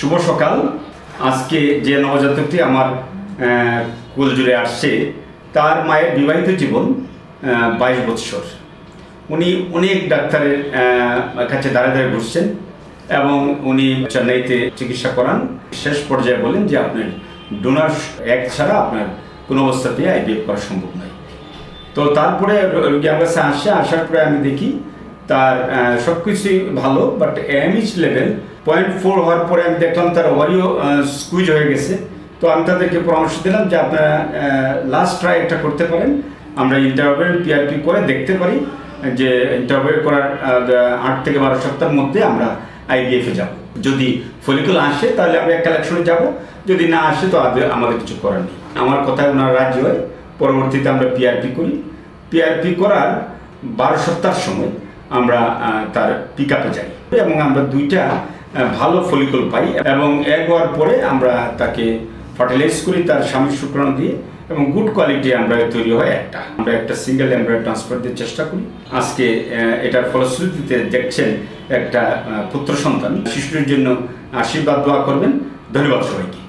শুভ সকাল। আজকে যে নবজাতকটি আমার কোল জুড়ে আসছে, তার মায়ের বিবাহিত জীবন বাইশ বৎসর। উনি অনেক ডাক্তারের কাছে দাঁড়ে দাঁড়িয়ে ঘুরছেন এবং উনি চেন্নাইতে চিকিৎসা করান। শেষ পর্যায়ে বলেন যে, আপনার ডোনার এক ছাড়া আপনার কোনো অবস্থাতেই আইভিএফ করা সম্ভব নয়। তো তারপরে রোগী আমার কাছে আসে, আসার পরে আমি দেখি তার সব কিছুই ভালো but MH level point four হওয়ার পরে আমি দেখলাম তার ওভারিও স্কুইজ হয়ে গেছে। তো আমি তাদেরকে পরামর্শ দিলাম যে আপনারা লাস্ট ট্রাই একটা করতে পারেন। আমরা ইন্টারভিউ পিআরপি করে দেখতে পারি, যে ইন্টারভিউ করার আট থেকে বারো সপ্তাহের মধ্যে আমরা আইবিএফে যাব। যদি ফলিকুল আসে, তাহলে আমরা এক কালেকশনে যাব। যদি না আসে, তো আমাদের কিছু করার নেই। আমার কথায় ওনার রাজ্য হয়। পরবর্তীতে আমরা পিআরপি করি। পিআরপি করার বারো সপ্তাহ সময় আমরা তার পিক আপে যাই। এবং আমরা দুইটা ভালো ফলিকল পাই এবং এক হওয়ার পরে আমরা তাকে ফার্টিলাইজ করি তার স্বামীর শুক্রাণু দিয়ে এবং গুড কোয়ালিটি আমরা তৈরি হয় একটা। আমরা একটা সিঙ্গেল এমব্রয়েড ট্রান্সফার দিয়ে চেষ্টা করি। আজকে এটার ফলশ্রুতিতে দেখছেন একটা পুত্র সন্তান। শিশুটির জন্য আশীর্বাদ দোয়া করবেন। ধন্যবাদ সবাইকে।